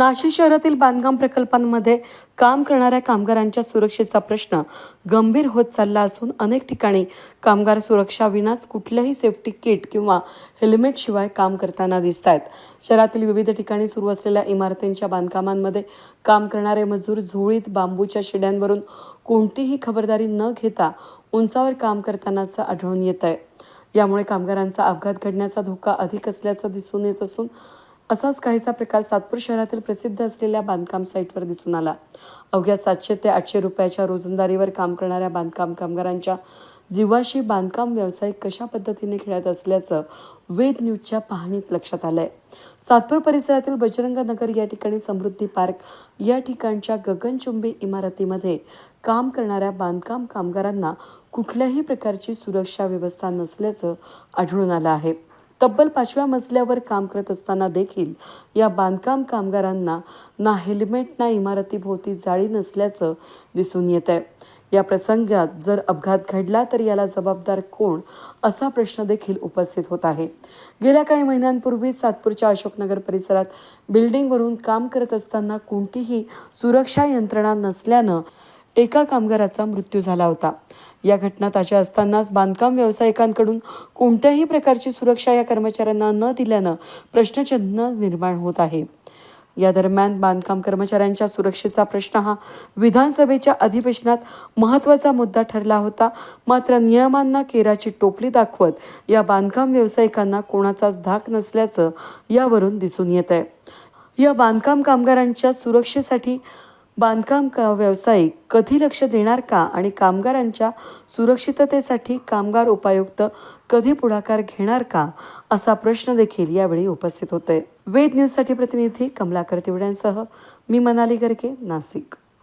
नाशिक शहरातील बांधकाम प्रकल्पांमध्ये काम करणाऱ्या कामगारांच्या सुरक्षेचा प्रश्न गंभीर होत चालला असून अनेक ठिकाणी कामगार सुरक्षा विनाच कुठल्याही सेफ्टी किट किंवा हेल्मेटशिवाय काम करताना दिसत आहेत. शहरातील विविध ठिकाणी सुरू असलेल्या इमारतींच्या बांधकामांमध्ये काम करणारे मजूर झोळीत बांबूच्या शिड्यांवरून कोणतीही खबरदारी न घेता उंचावर काम करताना असं आढळून येत आहे यामुळे कामगारांचा अपघात घडण्याचा धोका अधिक असल्याचं दिसून येत असून असाच काहीसा प्रकार सातपूर शहरातील प्रसिद्ध असलेल्या बांधकाम साईटवर दिसून आला. अवघ्या सातशे ते आठशे रुपयाच्या रोजंदारीवर काम करणाऱ्या बांधकाम कामगारांच्या जीवाशी बांधकाम व्यावसायिक कशा पद्धतीने खेळत असल्याचं वेद न्यूजच्या पाहणीत लक्षात आलंय. सातपूर परिसरातील बजरंग नगर या ठिकाणी समृद्धी पार्क या ठिकाणच्या गगनचुंबी इमारतीमध्ये काम करणाऱ्या बांधकाम कामगारांना कुठल्याही प्रकारची सुरक्षा व्यवस्था नसल्याचं आढळून आलं आहे. तब्बल पाचव्या मजल्यावर काम करत असताना देखील या बांधकाम कामगारांना ना हेल्मेट ना इमारतीभोवती जाळी नसल्याचं दिसून येत आहे. या प्रसंगात जर अपघात घडला तर याला जबाबदार कोण असा प्रश्न देखील उपस्थित होत आहे. गेल्या काही महिन्यांपूर्वी सातपूरच्या अशोकनगर परिसरात बिल्डिंगवरून काम करत असताना कोणतीही सुरक्षा यंत्रणा नसल्यानं एका कामगाराचा मृत्यू झाला होता. या घटना ताज्या असतानाच बांधकाम व्यावसायिकांकडून कोणत्याही प्रकारची सुरक्षा या कर्मचाऱ्यांना न दिल्यानं प्रश्नचिन्ह निर्माण होत आहे. या दरम्यान बांधकाम कर्मचाऱ्यांच्या सुरक्षेचा प्रश्न हा विधानसभेच्या अधिवेशनात महत्त्वाचा मुद्दा ठरला होता. मात्र नियमांना केराची टोपली दाखवत या बांधकाम व्यावसायिकांना कोणाचाच धाक नसल्याचं यावरून दिसून येत आहे या बांधकाम कामगारांच्या सुरक्षेसाठी बांधकाम का व्यावसायिक कधी लक्ष देणार का आणि कामगारांच्या सुरक्षिततेसाठी कामगार उपायुक्त कधी पुढाकार घेणार का असा प्रश्न देखील यावेळी उपस्थित होतोय. वेद न्यूजसाठी प्रतिनिधी कमलाकर तिवड्यांसह मी मनाली गर्के नाशिक.